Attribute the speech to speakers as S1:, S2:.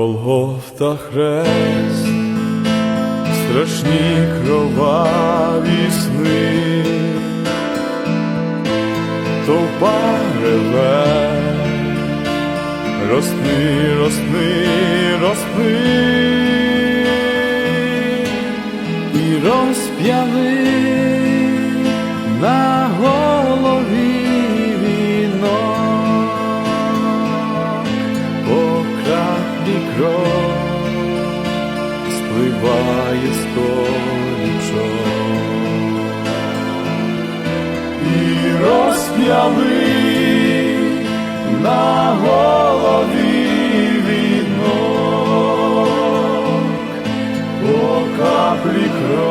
S1: Голгофта хрест, страшні кроваві сни, Товпа реве, росни, росни, росни, і розп'яли випливає з колічок. і розп'яли на голові вінок по каплі кров.